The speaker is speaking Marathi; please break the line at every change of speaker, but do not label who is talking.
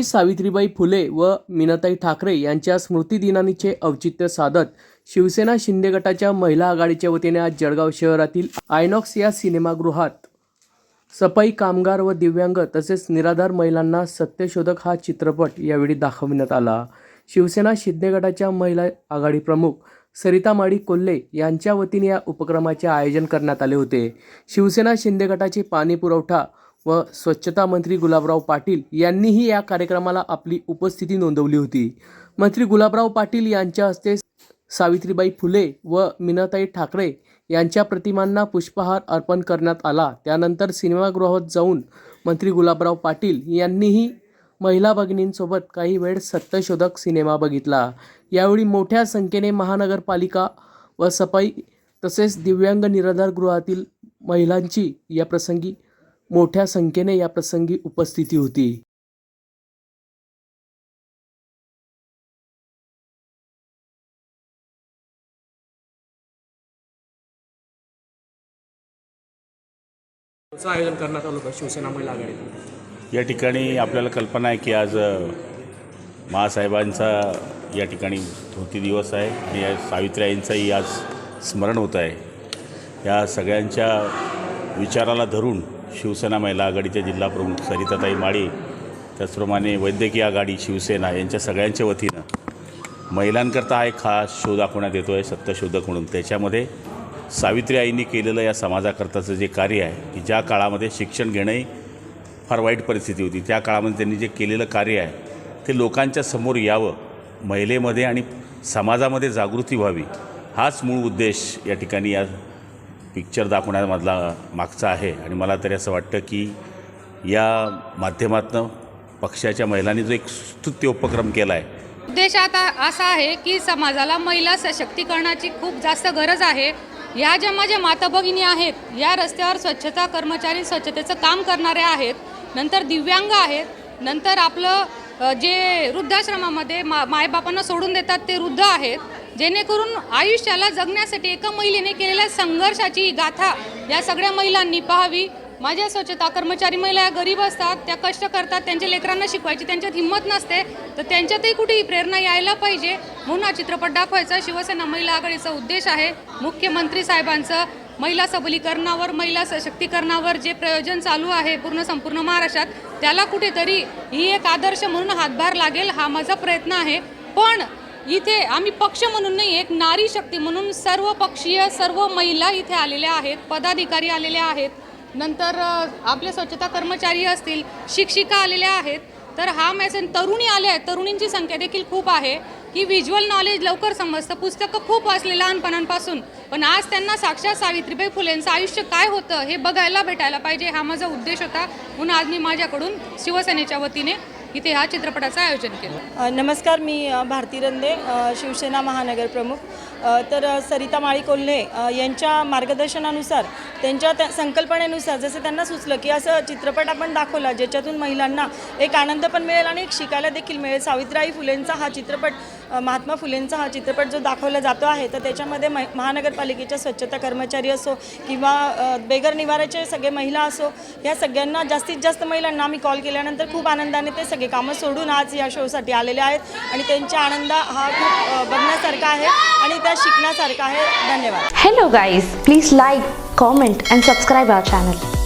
छत्रपती सावित्रीबाई फुले व मीनाताई ठाकरे यांच्या स्मृतिदिनानिचे औचित्य साधत शिवसेना शिंदे गटाच्या महिला आघाडीच्या वतीने आज जळगाव शहरातील आयनॉक्स या सिनेमागृहात सफाई कामगार व दिव्यांग तसेच निराधार महिलांना सत्यशोधक हा चित्रपट यावेळी दाखविण्यात आला. शिवसेना शिंदे गटाच्या महिला आघाडी प्रमुख सरिता माडी कोल्हे यांच्या वतीने या उपक्रमाचे आयोजन करण्यात आले होते. शिवसेना शिंदे गटाचे पाणी पुरवठा व स्वच्छता मंत्री गुलाबराव पाटील यांनीही या कार्यक्रमाला आपली उपस्थिती नोंदवली होती. मंत्री गुलाबराव पाटील यांच्या हस्ते सावित्रीबाई फुले व मीनाताई ठाकरे यांच्या प्रतिमांना पुष्पहार अर्पण करण्यात आला. त्यानंतर सिनेमागृहात जाऊन मंत्री गुलाबराव पाटील यांनीही महिला भगिनींसोबत काही वेळ सत्यशोधक सिनेमा बघितला. यावेळी मोठ्या संख्येने महानगरपालिका व सफाई तसेच दिव्यांग निराधार गृहातील महिलांची या प्रसंगी मोठ्या संख्येने या प्रसंगी उपस्थिती होती. आयोजन करण्यात आलं होतं? शिवसेना महिला आघाडीतून
या ठिकाणी आपल्याला कल्पना आहे की आज महासाहेबांचा या ठिकाणी धोती दिवस आहे. आणि या सावित्रीआईंचाही आज स्मरण होत आहे. या सगळ्यांच्या विचाराला धरून शिवसेना महिला आघाडीच्या जिल्हाप्रमुख सरिताताई माळी त्याचप्रमाणे वैद्यकीय आघाडी शिवसेना यांच्या सगळ्यांच्या वतीनं महिलांकरता हा एक खास शो दाखवण्यात येतो आहे सत्यशोधक म्हणून. त्याच्यामध्ये सावित्री आईंनी केलेलं या समाजाकरताचं जे कार्य आहे की ज्या काळामध्ये शिक्षण घेणंही फार वाईट परिस्थिती होती त्या काळामध्ये त्यांनी जे केलेलं कार्य आहे ते लोकांच्या समोर यावं महिलेमध्ये आणि समाजामध्ये जागृती व्हावी हाच मूळ उद्देश या ठिकाणी या पिक्चर दाखवण्यामधला मागचा आहे. आणि मला तरी असं वाटतं की या माध्यमातनं पक्षाच्या महिलांनी जो एक स्तुत्य उपक्रम केला आहे
उद्देश आता असा आहे की समाजाला महिला सशक्तीकरणाची खूप जास्त गरज आहे. या ज्या माझ्या माता भगिनी आहेत या रस्त्यावर स्वच्छता कर्मचारी स्वच्छतेचं काम करणारे आहेत नंतर दिव्यांग आहेत नंतर आपलं अ, जे वृद्धाश्रमामध्ये मा मायबापांना सोडून देतात ते वृद्ध आहेत जेणेकरून आयुष्याला जगण्यासाठी एका महिलेने केलेल्या संघर्षाची गाथा या सगळ्या महिलांनी पाहावी. माझ्या स्वच्छता कर्मचारी महिला या गरीब असतात त्या कष्ट करतात त्यांच्या लेकरांना शिकवायची त्यांच्यात हिंमत नसते तर त्यांच्यातही कुठेही प्रेरणा यायला पाहिजे. म्हणून हा चित्रपट दाखवायचा. शिवसेना महिला आघाडीचा उद्देश आहे मुख्यमंत्री साहेबांचं महिला सबलीकरणावर महिला सशक्तीकरणावर जे प्रयोजन चालू आहे पूर्ण संपूर्ण महाराष्ट्रात त्याला कुठेतरी ही एक आदर्श म्हणून हातभार लागेल हा माझा प्रयत्न आहे. पण इथे आम्ही पक्ष म्हणून नाही एक नारी शक्ती म्हणून सर्व पक्षीय सर्व महिला इथे आलेल्या आहेत पदाधिकारी आलेल्या आहेत. नंतर आपले स्वच्छता कर्मचारी असतील शिक्षिका आलेल्या आहेत. तर हा मेसेज तरुणी आल्या आहेत तरुणींची संख्या देखील खूप आहे की व्हिज्युअल नॉलेज लवकर समजतं. पुस्तकं खूप वाचले लहानपणांपासून. पण आज त्यांना साक्षात सावित्रीबाई फुलेंचं आयुष्य काय होतं हे बघायला भेटायला पाहिजे हा माझा उद्देश होता. म्हणून आज मी माझ्याकडून शिवसेनेच्या वतीने इथे ह्या चित्रपटाचं आयोजन केलं.
नमस्कार मी भारती रंदे शिवसेना महानगर प्रमुख. तर सरिता माळी कोल्हे यांच्या मार्गदर्शनानुसार त्यांच्या त्या संकल्पनेनुसार जसं त्यांना सुचलं की असं चित्रपट आपण दाखवला ज्याच्यातून महिलांना एक आनंद पण मिळेल आणि एक शिकायला देखील मिळेल. सावित्रीबाई फुलेंचा हा चित्रपट महात्मा फुलेंचा हा चित्रपट जो दाखवला जातो आहे तर त्याच्यामध्ये मै महानगरपालिकेच्या स्वच्छता कर्मचारी असो किंवा बेगर निवाराचे सगळे महिला असो या सगळ्यांना जास्तीत जास्त महिलांना आम्ही कॉल केल्यानंतर खूप आनंदाने ते सगळे कामं सोडून आज या शोसाठी आलेले आहेत. आणि त्यांच्या आनंद हा खूप बघण्यासारखा आहे आणि त्या शिकण्यासारखा आहे. धन्यवाद.
Hello guys please like comment and subscribe our channel